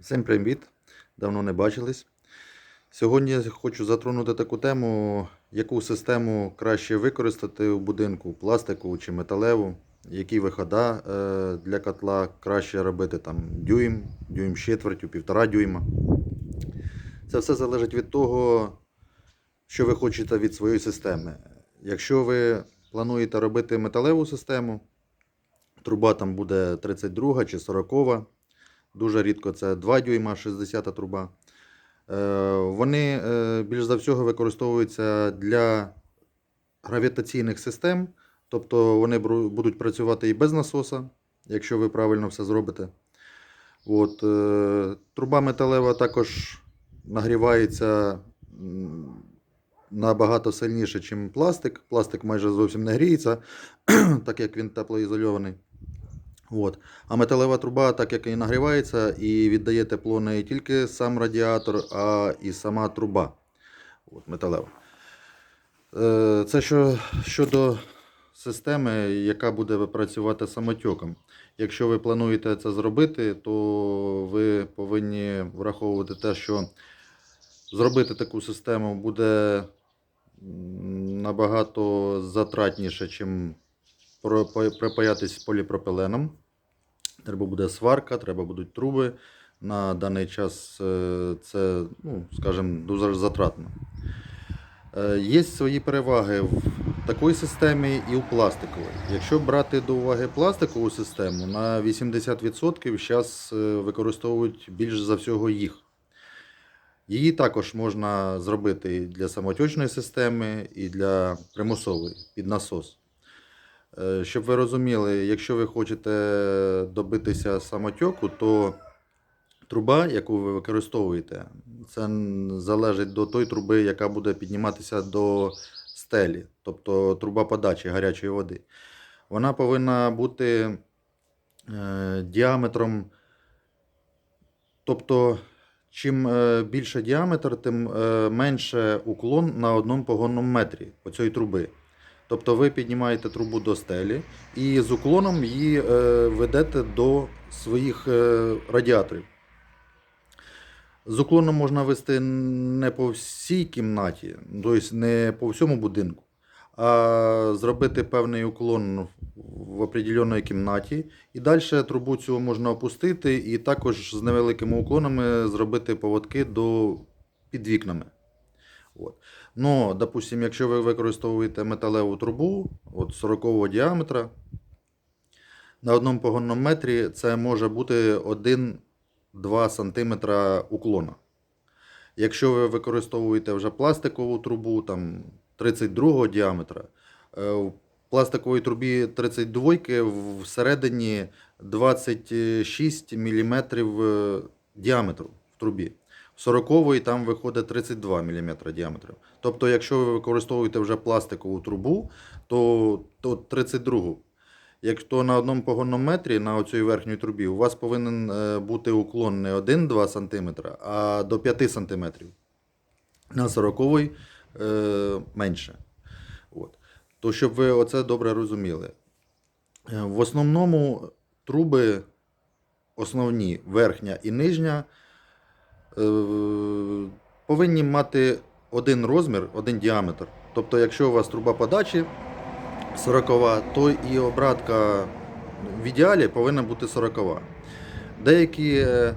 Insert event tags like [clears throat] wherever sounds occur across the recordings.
Всім привіт! Давно не бачились. Сьогодні я хочу затронути таку тему, яку систему краще використати в будинку, пластикову чи металеву, які вихода е, для котла краще робити там дюйм, дюйм з четвертю, півтора дюйма. Це все залежить від того, що ви хочете від своєї системи. Якщо ви плануєте робити металеву систему, труба там буде 32 чи 40. Дуже рідко це 2 дюйма 60 труба. Е, Вони е, більш за всього використовуються для гравітаційних систем, тобто вони будуть працювати і без насоса, якщо ви правильно все зробите. От, е, Труба металева також нагрівається набагато сильніше, ніж пластик. Пластик майже зовсім не гріється, [clears throat] так як він теплоізольований. От. А металева труба, так як і нагрівається, і віддає тепло не тільки сам радіатор, а і сама труба. От, металева. Е, Це що, щодо системи, яка буде працювати самотьоком. Якщо ви плануєте це зробити, то ви повинні враховувати те, що зробити таку систему буде набагато затратніше, пропа- припаятись поліпропиленом. Треба буде сварка, треба будуть труби. На даний час е, це, ну, скажімо, дуже затратно. Е, Є свої переваги в такій системі і в пластиковій. Якщо брати до уваги пластикову систему, на 80% зараз використовують більш за всього їх. Її також можна зробити і для самотечної системи, і для примусової під насос. Е, Щоб ви розуміли, якщо ви хочете добитися самотьоку, то труба, яку ви використовуєте, це залежить до тої труби, яка буде підніматися до стелі, тобто труба подачі гарячої води. Вона повинна бути е, діаметром, тобто, чим е, більше діаметр, тим менше уклон на одному погонному метрі цій труби. Тобто ви піднімаєте трубу до стелі і з уклоном її е, ведете до своїх е, радіаторів. З уклоном можна вести не по всій кімнаті, тобто не по всьому будинку, а зробити певний уклон в определеній кімнаті. І далі трубу цю можна опустити, і також з невеликими уклонами зробити поводки до під вікнами. От. Ну, допустим, якщо ви використовуєте металеву трубу от 40 діаметра, на одному погонному метрі це може бути 1-2 см уклона. Якщо ви використовуєте вже пластикову трубу там 32 діаметра, е, в пластиковій трубі 32 всередині 26 мм діаметру в трубі. 40 там виходить 32 мм діаметру. Тобто, якщо ви використовуєте вже пластикову трубу, то, то 32. Якщо на одному погонному метрі на оцій верхній трубі у вас повинен е, бути уклон не 1-2 см, а до 5 см. На 40 е, менше. От. То щоб ви оце добре розуміли. Е, В основному труби основні, верхня і нижня, повинні мати один розмір, один діаметр. Тобто, якщо у вас труба подачі 40, то і обратка в ідеалі повинна бути 40. Деякі е,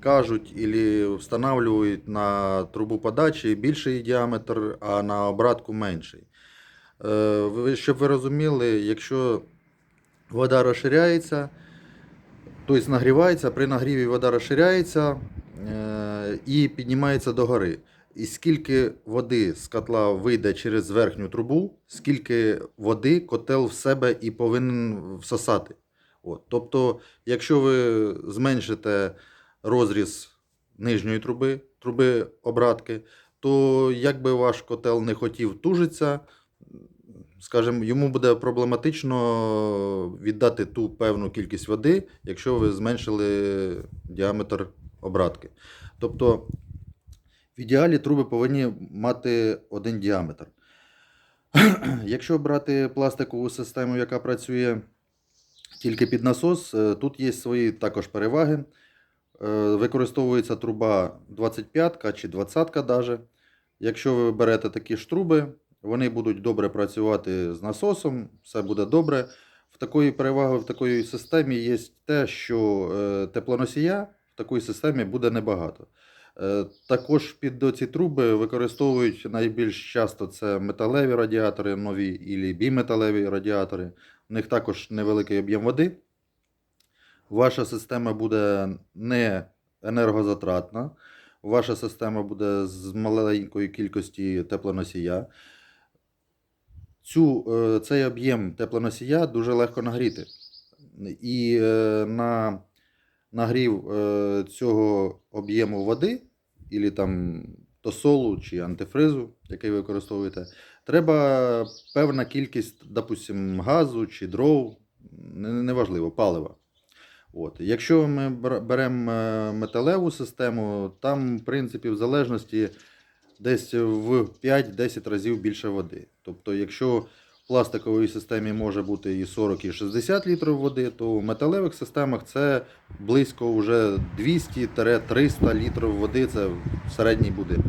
кажуть і встановлюють на трубу подачі більший діаметр, а на обратку менший. Е, Щоб ви розуміли, якщо вода розширяється, тобто нагрівається, при нагріві вода розширяється е, і піднімається догори. І скільки води з котла вийде через верхню трубу, скільки води котел в себе і повинен всосати. От. Тобто, якщо ви зменшите розріз нижньої труби, труби обратки, то як би ваш котел не хотів тужитися, скажімо, йому буде проблематично віддати ту певну кількість води, якщо ви зменшили діаметр обратки. Тобто, в ідеалі труби повинні мати один діаметр. [clears throat] Якщо брати пластикову систему, яка працює тільки під насос, е, тут є свої також переваги. Е, Використовується труба 25 чи 20 даже. Якщо ви берете такі ж труби, вони будуть добре працювати з насосом, все буде добре. В такої переваги в такої системі є те, що е, теплоносія такій системі буде небагато. Е, Також під ці труби використовують найбільш часто це металеві радіатори, нові і біметалеві радіатори. У них також невеликий об'єм води. Ваша система буде не енергозатратна, ваша система буде з маленької кількості теплоносія. Цю, е, цей об'єм теплоносія дуже легко нагріти. І е, на нагрів е, цього об'єму води, або там тосолу чи антифризу, який ви використовуєте, треба певна кількість, допустим, газу чи дров, неважливо, палива. От. Якщо ми беремо е, металеву систему, там, в принципі, в залежності десь в 5-10 разів більше води. Тобто, якщо в пластиковій системі може бути і 40, і 60 літрів води, то в металевих системах це близько вже 200-300 літрів води, це в середній будинок.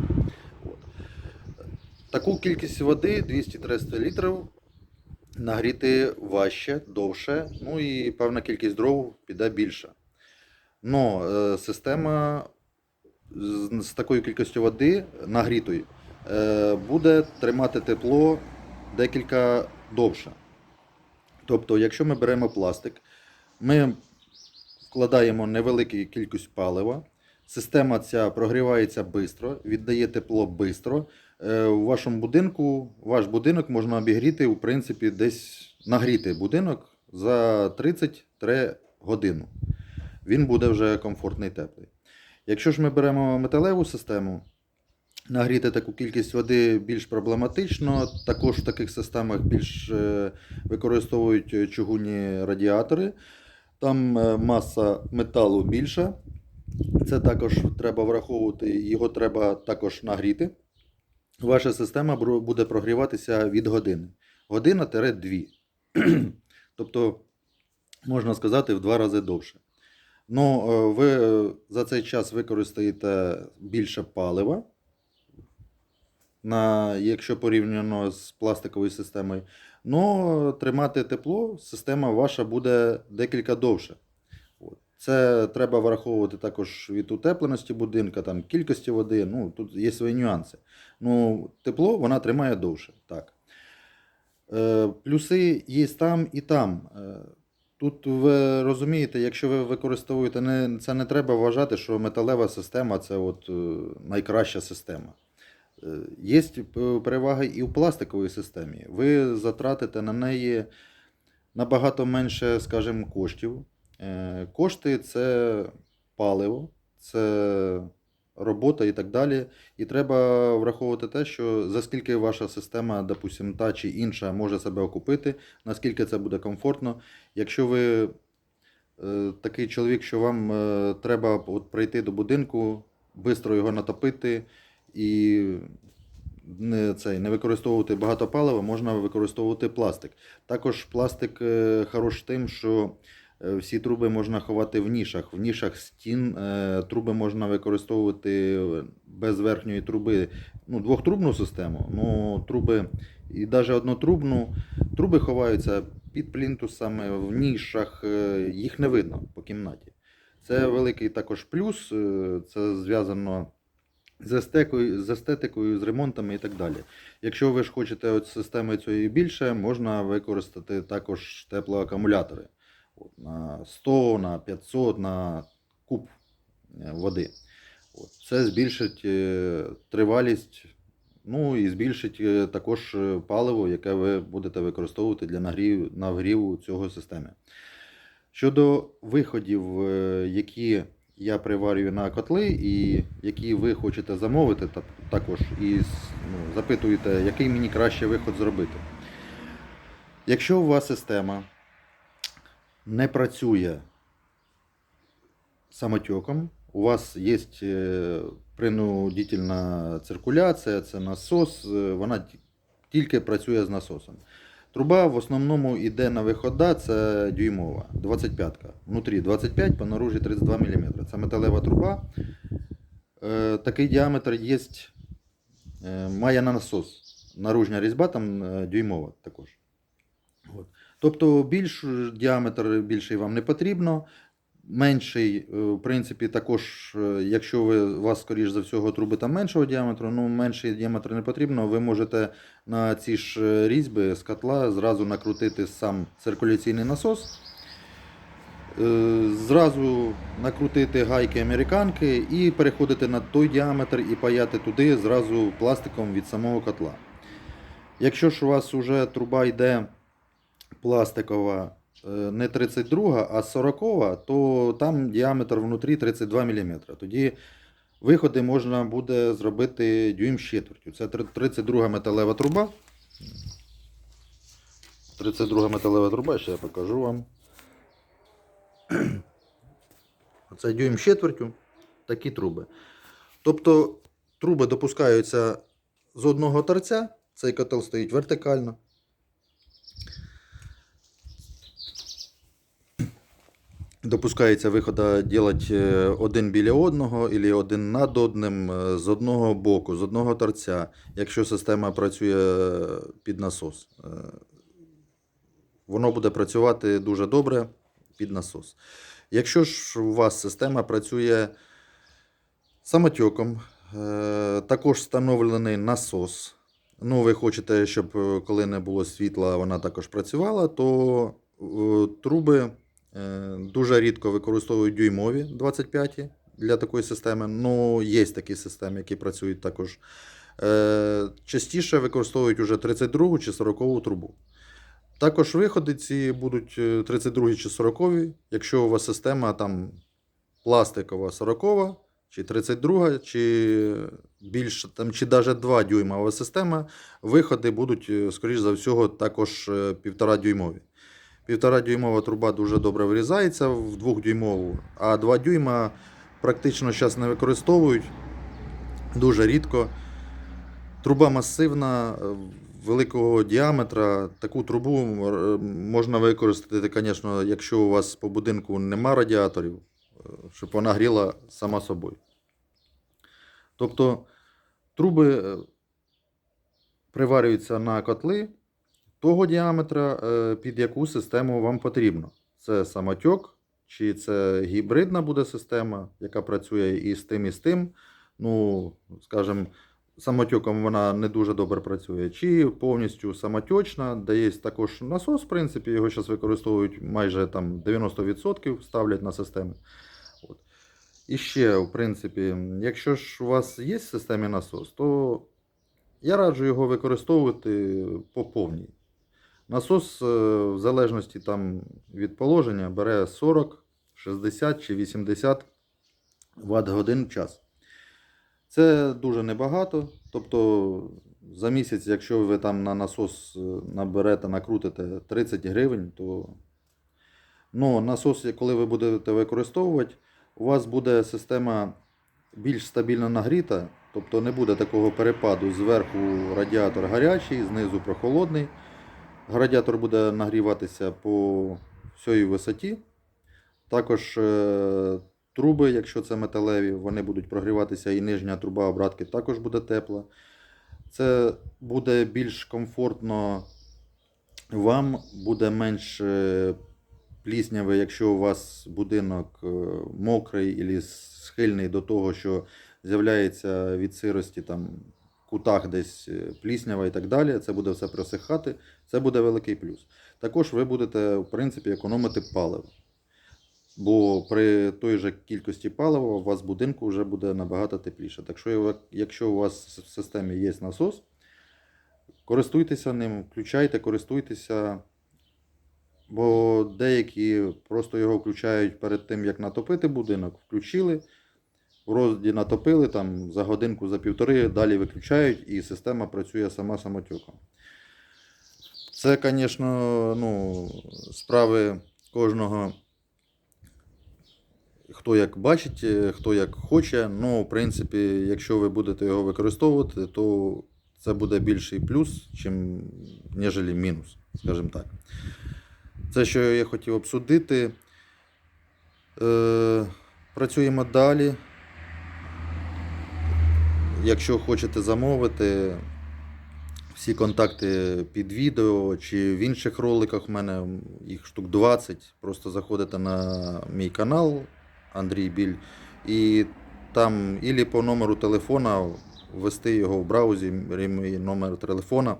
Таку кількість води, 200-300 літрів, нагріти важче, довше, ну і певна кількість дров піде більше. Но е, система з, з такою кількістю води нагрітої е, буде тримати тепло декілька довше. Тобто, якщо ми беремо пластик, ми вкладаємо невелику кількість палива, система ця прогрівається швидко, віддає тепло швидко. Е, У вашому будинку, ваш будинок можна обігріти, в принципі, десь нагріти будинок за 30 годину. Він буде вже комфортний теплий. Якщо ж ми беремо металеву систему, нагріти таку кількість води більш проблематично. Також в таких системах більш е, використовують е, чугунні радіатори. Там е, маса металу більша. Це також треба враховувати, його треба також нагріти. Ваша система буде прогріватися від години. Година-дві. [clears throat] тобто, можна сказати, в два рази довше. Ну, ви за цей час використаєте більше палива, на, якщо порівняно з пластиковою системою. Ну, тримати тепло, система ваша буде декілька довше. Це треба враховувати також від утепленості будинка, там, кількості води. Ну, тут є свої нюанси. Ну, тепло вона тримає довше. Так. Е, плюси є там і там. Е, Тут ви розумієте, якщо ви використовуєте, не, це не треба вважати, що металева система це от, е, найкраща система. Е, Є переваги і в пластиковій системі. Ви затратите на неї набагато менше, скажімо, коштів. Е, Кошти це паливо, це робота і так далі. І треба враховувати те, що за ваша система, допустим, та чи інша може себе окупити, наскільки це буде комфортно. Якщо ви е, такий чоловік, що вам треба от прийти до будинку, швидко його натопити і не, цей, не використовувати багато палива, можна використовувати пластик. Також пластик е, хорош тим, що е, всі труби можна ховати в нішах. В нішах стін е, труби можна використовувати без верхньої труби. Ну, двохтрубну систему, ну, труби і навіть однотрубну. Труби ховаються під плінтусами, в нішах, їх не видно по кімнаті. Це великий також плюс, це зв'язано з естетикою, з естетикою, з ремонтами і так далі. Якщо ви ж хочете от системи цієї більше, можна використати також теплоакумулятори от, на 100, на 500, на куб е, води. От. Це збільшить е, тривалість, ну і збільшить е, також паливо, яке ви будете використовувати для нагрів, нагріву цього системи. Щодо виходів, які я приварюю на котли, і які ви хочете замовити, також і ну, запитуєте, який мені краще виход зробити. Якщо у вас система не працює самотеком, у вас є е, принудительна циркуляція, це насос, е, вона тільки працює з насосом. Труба в основному йде на вихода, це дюймова, 25-ка. Внутрі 25, по наружі 32 мм. Це металева труба. Е, такий діаметр є, е, має на насос. Наружня різьба там е, дюймова також. От. Тобто більш діаметр більший вам не потрібно. Менший, е, в принципі, також, е, якщо ви, у вас, скоріш за всього, труби там меншого діаметру, ну менший діаметр не потрібно, ви можете на ці ж е, різьби з котла зразу накрутити сам циркуляційний насос. Зразу накрутити гайки американки і переходити на той діаметр і паяти туди зразу пластиком від самого котла. Якщо ж у вас вже труба йде пластикова, не 32, а 40, то там діаметр внутрі 32 мм. Тоді виходи можна буде зробити дюйм з четвертю. Це 32 металева труба. 32 металева труба, ще я покажу вам. [clears throat] Це дюйм з четвертю, такі труби. Тобто труби допускаються з одного торця, цей котел стоїть вертикально. Допускається вихода робити один біля одного, або один над одним е, з одного боку, з одного торця, якщо система працює під насос. Е, Воно буде працювати дуже добре під насос. Якщо ж у вас система працює самотеком, е, також встановлений насос. Ну, ви хочете, щоб е, коли не було світла, вона також працювала, то е, труби е, дуже рідко використовують дюймові 25 для такої системи. Ну, є такі системи, які працюють також. Е, Частіше використовують уже 32 чи 40 трубу. Також виходи ці будуть е, 32 чи 40, якщо у вас система там пластикова 40, чи 32, чи більше, там, чи навіть 2 дюймова система, виходи будуть, е, скоріш за всього, також 1,5 дюймові. 1,5 дюймова труба дуже добре вирізається в 2 дюймову, а 2 дюйма практично зараз не використовують дуже рідко. Труба масивна, е, великого діаметра. Таку трубу можна використати, звісно, якщо у вас по будинку нема радіаторів, е, щоб вона гріла сама собою. Тобто труби е, приварюються на котли того діаметра, е, під яку систему вам потрібно. Це самотьок, чи це гібридна буде система, яка працює і з тим, і з тим. Ну, скажімо, самотьоком вона не дуже добре працює, чи повністю самотьочна, де є також насос, в принципі, його зараз використовують майже там 90% ставлять на системи. От. І ще, в принципі, якщо ж у вас є в системі насос, то я раджу його використовувати по повній. Насос, е, в залежності там, від положення, бере 40, 60 чи 80 Вт годин в час. Це дуже небагато. Тобто за місяць, якщо ви там на насос е, наберете, накрутите 30 гривень, то ну, насос, коли ви будете використовувати, у вас буде система більш стабільно нагріта, тобто не буде такого перепаду зверху радіатор гарячий, знизу прохолодний. Радіатор буде нагріватися по всій висоті. Також е, труби, якщо це металеві, вони будуть прогріватися і нижня труба обратки також буде тепла. Це буде більш комфортно вам, буде менш е, пліснявий, якщо у вас будинок е, мокрий або схильний до того, що з'являється від сирості там кутах десь е, пліснява і так далі. Це буде все просихати. Це буде великий плюс. Також ви будете, в принципі, економити паливо. Бо при той же кількості палива у вас в будинку вже буде набагато тепліше. Так що, якщо у вас в системі є насос, користуйтеся ним, включайте, користуйтеся. Бо деякі просто його включають перед тим, як натопити будинок, включили, в розді натопили там за годинку, за півтори, далі виключають і система працює сама самотюком. Це, звісно, ну, справи кожного, хто як бачить, е, хто як хоче. Ну, в принципі, якщо ви будете його використовувати, то це буде більший плюс, чим, ніж мінус. скажімо так. Це, що я хотів обсудити. Е, працюємо далі. Якщо хочете замовити, всі контакти під відео чи в інших роликах в мене їх штук 20. Просто заходите на мій канал Андрій Біль і там ілі по номеру телефона ввести його в браузі, мій номер телефона.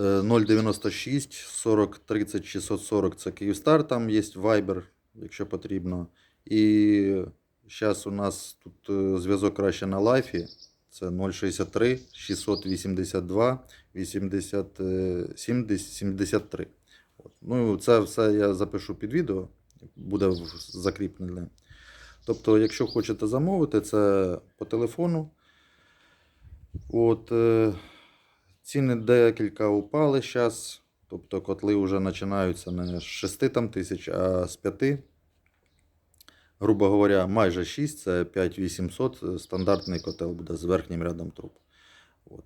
Е, 096 40 30 640 це Київстар, там є Viber, якщо потрібно. І зараз у нас тут е, зв'язок краще на лайфі. Це 063 682 80 е, 70 73. От. Ну, це все я запишу під відео, буде закріплене. Тобто, якщо хочете замовити, це по телефону. От, е, ціни декілька упали зараз. Тобто котли вже починаються не з 6 там, тисяч, а з 5. Грубо говоря, майже 6, це 5800. е, Стандартний котел буде з верхнім рядом труб. От.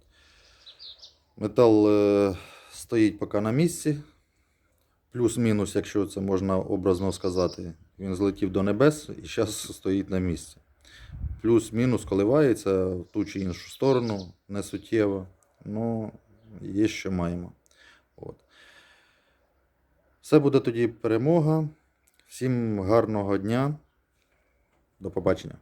Метал е, стоїть поки на місці. Плюс-мінус, якщо це можна образно сказати, він злетів до небес і зараз стоїть на місці. Плюс-мінус коливається в ту чи іншу сторону, не суттєво. Ну, є що маємо. От. Все буде тоді перемога. Всім гарного дня. До побачення.